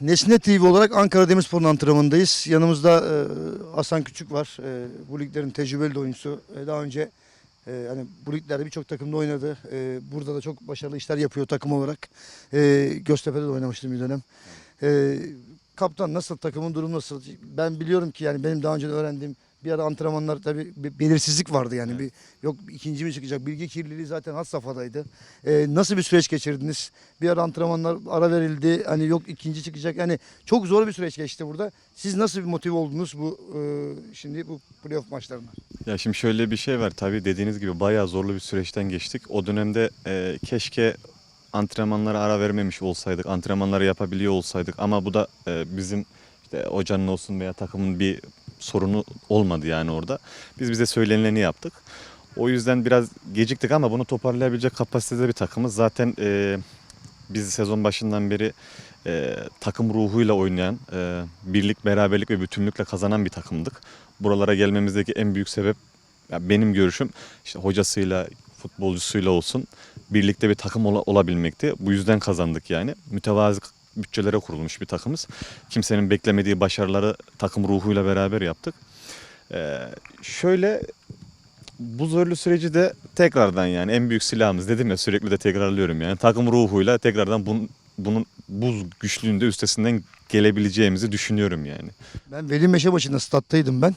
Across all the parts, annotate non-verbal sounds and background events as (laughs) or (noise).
Nesne TV olarak Ankara Demirspor'un antrenmanındayız. Yanımızda e, Hasan Küçük var. E, bu liglerin tecrübeli de oyuncusu. E, daha önce e, hani bu liglerde birçok takımda oynadı. E, burada da çok başarılı işler yapıyor takım olarak. E, Göztepe'de de oynamıştım bir dönem. E, kaptan nasıl? Takımın durumu nasıl? Ben biliyorum ki yani benim daha önce de öğrendiğim bir ara antrenmanlar tabii bir belirsizlik vardı yani bir yok ikinci mi çıkacak bilgi kirliliği zaten had safhadaydı. E, nasıl bir süreç geçirdiniz? Bir ara antrenmanlar ara verildi. Hani yok ikinci çıkacak. Yani çok zor bir süreç geçti burada. Siz nasıl bir motive oldunuz bu e, şimdi bu playoff maçlarına? Ya şimdi şöyle bir şey var tabii dediğiniz gibi bayağı zorlu bir süreçten geçtik. O dönemde e, keşke antrenmanlara ara vermemiş olsaydık, antrenmanları yapabiliyor olsaydık ama bu da e, bizim işte hocanın olsun veya takımın bir sorunu olmadı yani orada. Biz bize söylenileni yaptık. O yüzden biraz geciktik ama bunu toparlayabilecek kapasitede bir takımız. Zaten e, biz sezon başından beri e, takım ruhuyla oynayan, e, birlik, beraberlik ve bütünlükle kazanan bir takımdık. Buralara gelmemizdeki en büyük sebep ya benim görüşüm işte hocasıyla, futbolcusuyla olsun birlikte bir takım ola- olabilmekti. Bu yüzden kazandık yani. Mütevazı bütçelere kurulmuş bir takımız. Kimsenin beklemediği başarıları takım ruhuyla beraber yaptık. Ee, şöyle bu zorlu süreci de tekrardan yani en büyük silahımız dedim ya sürekli de tekrarlıyorum yani takım ruhuyla tekrardan bunun, bunun buz güçlüğünde üstesinden gelebileceğimizi düşünüyorum yani. Ben Veli Meşe maçında stat'taydım ben.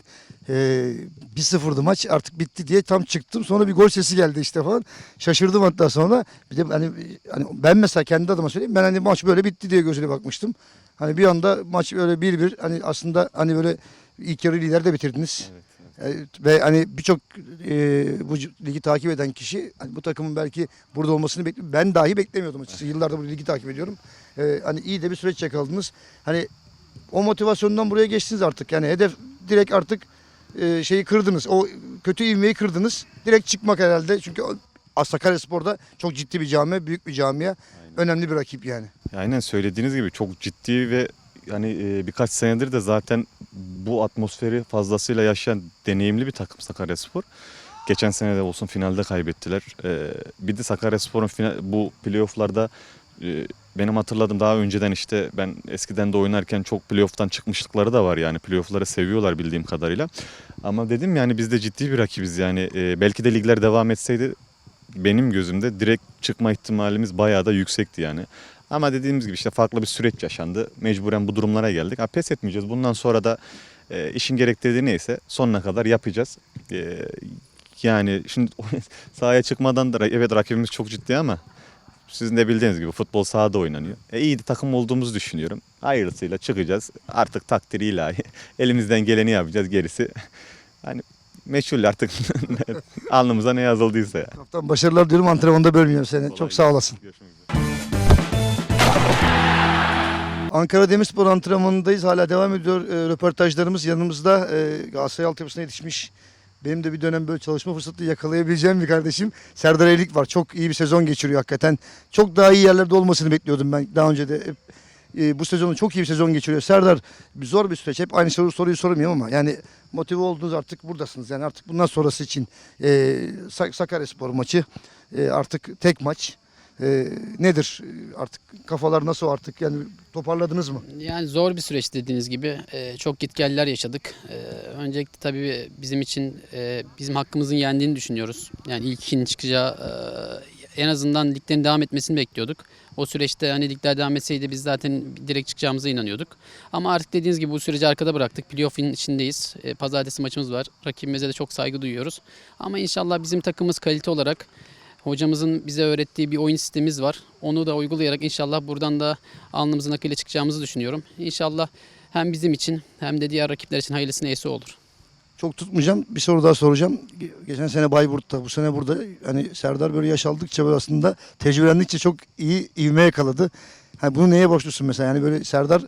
Ee, 1-0'dı maç artık bitti diye tam çıktım. Sonra bir gol sesi geldi işte falan. Şaşırdım hatta sonra. Bir de hani, hani ben mesela kendi adıma söyleyeyim. Ben hani maç böyle bitti diye gözüne bakmıştım. Hani bir anda maç böyle 1-1 hani aslında hani böyle ilk yarı lider de bitirdiniz. Ee, Ve hani birçok e, bu ligi takip eden kişi hani bu takımın belki burada olmasını bekliyor. Ben dahi beklemiyordum açıkçası. Yıllardır bu ligi takip ediyorum. Ee, hani iyi de bir süreç yakaladınız. Hani o motivasyondan buraya geçtiniz artık. Yani hedef direkt artık e, şeyi kırdınız. O kötü ivmeyi kırdınız. Direkt çıkmak herhalde. Çünkü o- Sakaryaspor'da çok ciddi bir cami, büyük bir camiye. Önemli bir rakip yani. Aynen söylediğiniz gibi çok ciddi ve yani e, birkaç senedir de zaten bu atmosferi fazlasıyla yaşayan deneyimli bir takım Sakaryaspor. Geçen sene de olsun finalde kaybettiler. E, bir de Sakaryaspor'un bu playofflarda e, benim hatırladığım daha önceden işte ben eskiden de oynarken çok playoff'tan çıkmışlıkları da var yani playoff'ları seviyorlar bildiğim kadarıyla. Ama dedim yani biz de ciddi bir rakibiz yani E, belki de ligler devam etseydi benim gözümde direkt çıkma ihtimalimiz bayağı da yüksekti yani. Ama dediğimiz gibi işte farklı bir süreç yaşandı. Mecburen bu durumlara geldik. Ha, pes etmeyeceğiz. Bundan sonra da e, işin gerektirdiği neyse sonuna kadar yapacağız. E, yani şimdi (laughs) sahaya çıkmadan da evet rakibimiz çok ciddi ama sizin de bildiğiniz gibi futbol sahada oynanıyor. E, iyi de takım olduğumuzu düşünüyorum. Hayırlısıyla çıkacağız. Artık takdiri ilahi. (laughs) Elimizden geleni yapacağız. Gerisi (laughs) hani meçhul artık alnımıza ne yazıldıysa ya. Kaptan başarılar diyorum antrenmanda bölmüyorum seni. Çok sağ olasın. Görüşmek Ankara Demirspor antrenmanındayız. Hala devam ediyor e, röportajlarımız. Yanımızda e, Galatasaray altyapısına yetişmiş. Benim de bir dönem böyle çalışma fırsatı yakalayabileceğim bir kardeşim. Serdar Elik var. Çok iyi bir sezon geçiriyor hakikaten. Çok daha iyi yerlerde olmasını bekliyordum ben daha önce de. E, bu sezonu çok iyi bir sezon geçiriyor. Serdar zor bir süreç. Hep aynı soru, soruyu sormuyorum ama yani motive oldunuz artık buradasınız. Yani artık bundan sonrası için e, Sak- Sakaryaspor maçı e, artık tek maç. E, nedir artık kafalar nasıl artık yani toparladınız mı? Yani zor bir süreç dediğiniz gibi. Ee, çok gitgeller yaşadık. Ee, öncelikle tabii bizim için e, bizim hakkımızın yendiğini düşünüyoruz. Yani ilk ikinin çıkacağı e, en azından liglerin devam etmesini bekliyorduk. O süreçte hani ligler devam etseydi biz zaten direkt çıkacağımıza inanıyorduk. Ama artık dediğiniz gibi bu süreci arkada bıraktık. Playoff'in içindeyiz. E, pazartesi maçımız var. Rakibimize de çok saygı duyuyoruz. Ama inşallah bizim takımımız kalite olarak Hocamızın bize öğrettiği bir oyun sistemimiz var. Onu da uygulayarak inşallah buradan da alnımızın akıyla çıkacağımızı düşünüyorum. İnşallah hem bizim için hem de diğer rakipler için hayırlısı neyse olur. Çok tutmayacağım. Bir soru daha soracağım. Ge- Geçen sene Bayburt'ta, bu sene burada hani Serdar böyle yaş aldıkça böyle aslında tecrübelendikçe çok iyi ivme yakaladı. Hani bunu neye borçlusun mesela? Yani böyle Serdar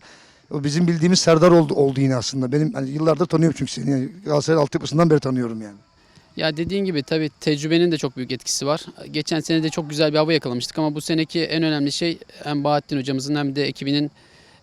o bizim bildiğimiz Serdar oldu oldu yine aslında. Benim hani yıllardır tanıyorum çünkü seni. Yani Galatasaray altyapısından beri tanıyorum yani. Ya dediğin gibi tabii tecrübenin de çok büyük etkisi var. Geçen sene de çok güzel bir hava yakalamıştık ama bu seneki en önemli şey hem Bahattin hocamızın hem de ekibinin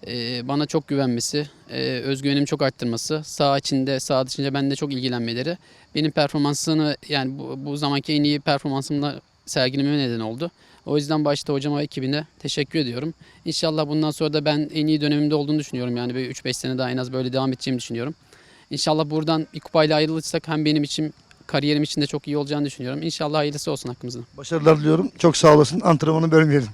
e, bana çok güvenmesi, e, özgüvenimi çok arttırması, sağ içinde, sağ dışında bende çok ilgilenmeleri benim performansını yani bu, bu zamanki en iyi performansımla sergilememe neden oldu. O yüzden başta hocama ve ekibine teşekkür ediyorum. İnşallah bundan sonra da ben en iyi dönemimde olduğunu düşünüyorum. Yani bir 3-5 sene daha en az böyle devam edeceğimi düşünüyorum. İnşallah buradan bir kupayla ayrılırsak hem benim için Kariyerim için de çok iyi olacağını düşünüyorum. İnşallah hayırlısı olsun hakkımızda. Başarılar diliyorum. Çok sağ olasın. Antrenmanı bölmeyelim.